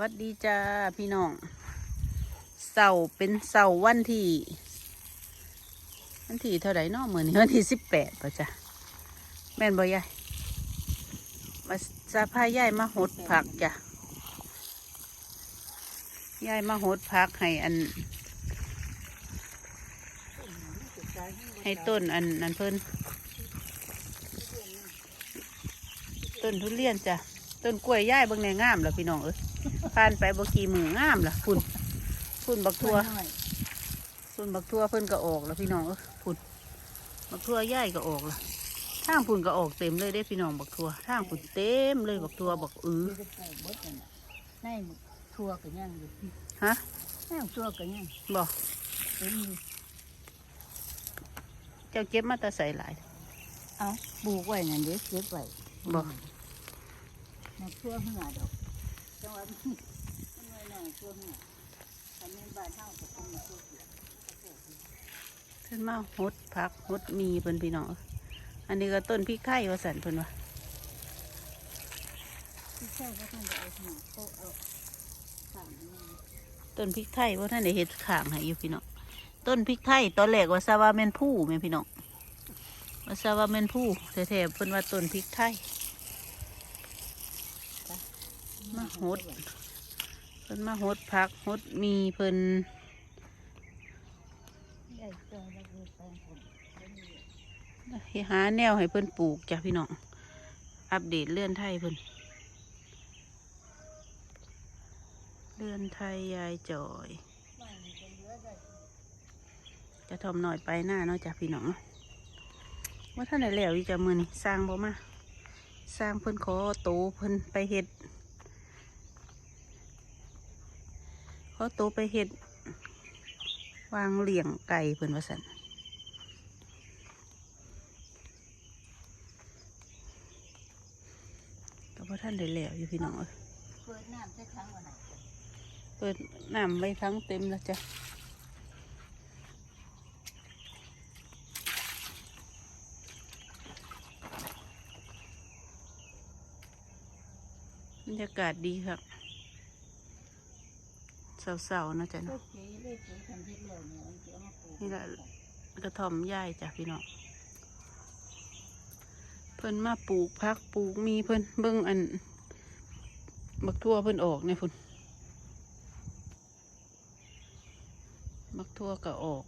วัสดีจ้าพี่น้องเสาร์เป็นเสาร์วันที่ วันที่เท่าไหร่เนาะเหมือนวันที่สิบแปดป่ะจ้ะแม่นบ่ยายมาจะพายายมาหดผักจ้ะยายมาหดผักให้อัน ให้ต้นอันอันเพิ่นต้นทุเรียนจ้ะต้นกล้วยย่ายเบิ่งแนงามแล้วพี่น้องเอ้ย ผ่านไปบ่กี่มืองามล่ะพุ่นพุ่นบักทั่วพุ่นบักทั่วเพิ่นก็ออกแล้วพี่น้องเอ้ยพุ่นบักทั่วย่ายก็ออกแล้วทางพุ่นก็ออกเต็มเลยเด้พี่น้องบักทั่วทางพุ่นเต็มเลยบักทั่วบักอื้อจะปลูกเบิดนั่นน่ะในหมึกทั่วก็ยังอยู่ฮะแม่ทั่วก็ยังบ่เต็มอยู่เจ้าเก็บมาแต่ใส่หลายเอาปลูกไว้นั่นเด็กเก็บไว้บ่มาทั่วหัวดอก จังหวะมันมันไว้หน่อยทั่วหัวถ้าแม่นบานเฮาก็คงมาทั่วยเพิ่นมาหดผักหดมีเพิ่นพี่น้องอันนี้ก็ต้นพริกไทยว่าสันเพิ่นว่าที่ใช่ก็ต้องเอาหัวโตะเอาสั่งมต้นพริกไทยว่าท่านได้เห็ดข้างให้อยู่พี่น้องต้นพริกไทยตอนแรกว่าซาว่าแม่นผู้แม่พี่น้องว่าซาว่าแม่นผู้แท้ๆเพิ่นว่าต้นพริกไทย มาหดเพิ่นมาหดผักหดมีเพิ่นได้จยแล้วก็แปลงผลแล้วนี่หาแนวให้เพิ่นปลูกจ้ะพี่น้อง อัปเดตเลื่อนไทยเพิ่นเลื่อนไทยยายจอย จะทอมหน่อยไปหน้าเนาะจ้ะพี่น้องว่าท่านไหนแล้วจะมือนี่สร้างบ่มาสร้างเพิ่นขอโตเพิ่นไปเฮ็ดข อโตไปเฮ็ด วางเหลี้ยงไก่เพิ่นว่าสันก็บ่ท่านได้แล้วอยู่พี่น้องเอ้ยเปิดน้ำใช้ครั้งวันไหนเปิดน้ำไว้ทั้งเต็มแล้วจ้ะบรรยากาศดีครับ เศร้าๆเนาะจ๊ะก็เนาะเจ๊เลยเจ๊ทำที่เหลือเนี่ยมันจะเอามาปลูกนี่แหละกระท่อมย่ายจ้ะพี่น้องเพิ่นมาปลูกพักปลูกมีเพิ่นเบิ่งอัน บักทั่วเพิ่นออกเนี่ยพุ่นบักทั่วก็ออก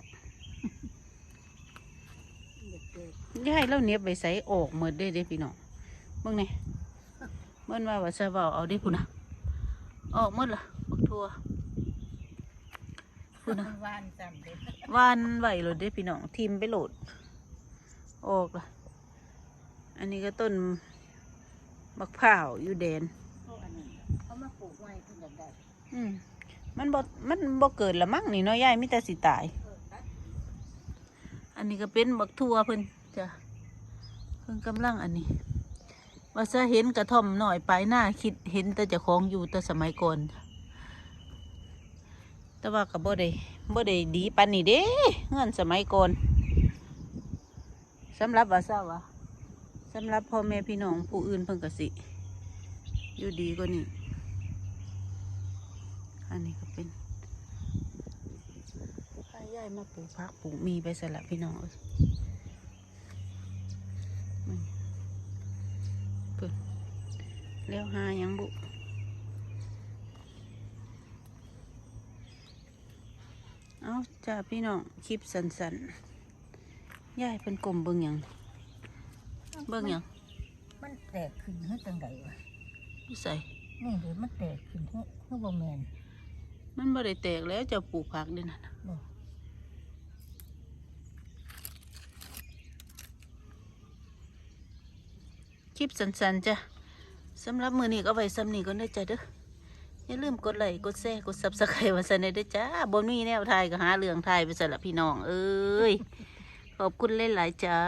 เด็กเกิดย่ายแล้วเนียบไปใส่ออกหมดได้เด้พี่น้องเบิ่งนี่เบิ่นว่าว่าจะเบาเอาได้พุ่นนะออกหมดละบักทั่ว พุ่นนะวานจำเด็กวานไหวโหลดได้พี่น้องทิมไปโหลด ออกละอันนี้ก็ต้นบักพร้าวอยู่แดนเขาอันนั้นเขามาปลูกไว้เพิ่งได้อืมมันบ่มันบ่เกิดละมั้งนี่เนาะยายมิแต่สิตายเออตัดอันนี้ก็เป็นบักทั่วเพิ่นจ้ะเพิ่นกำลังอันนี้ว่าจะเห็นกระท่อมหน่อยไปหน้าคิดเห็นแต่เจ้าของอยู่แต่สมัยก่อนจ้ะ แต่ว่าก็บ่ได้บ่ได้ดีปานนี้เด้เงินสมัยก่อนสำหรับว่าซะวะสำหรับพ่อแม่พี่น้องผู้อื่นเพิ่นก็สิ อยู่ดีกว่านี้อันนี้ก็เป็นพายายมาปลูกพักปลูกมีไปสละพี่น้องเอ้ยเพิ่นแล้วหายังบุ เอาจ้าพี่น้องคลิปสันๆยายเป็นกลมเบิ่งหยังเบิ่งหยังมันแตกขึ้นให้จังไดวะอยู่ใส่นี่เดี๋ยวมันแตกขึ้นให้ให้บ่แมนมันบ่ได้แตกแล้วเจะปลูกผักเด้นั่นน่ะบ่คลิปสันๆจ้ะสำหรับมือนี้ก็ไว้ซ้ำนี้ก็ได้อจ้ะเด้อ อย่าลืมกดไลค์กดแชร์กดซับสไครต์มาสันด้วยจ้าบนมีแนวไทยก็หาเรื่องไทยไปสละพี่น้อง เอ้ย ขอบคุณเล่นหลายจ้า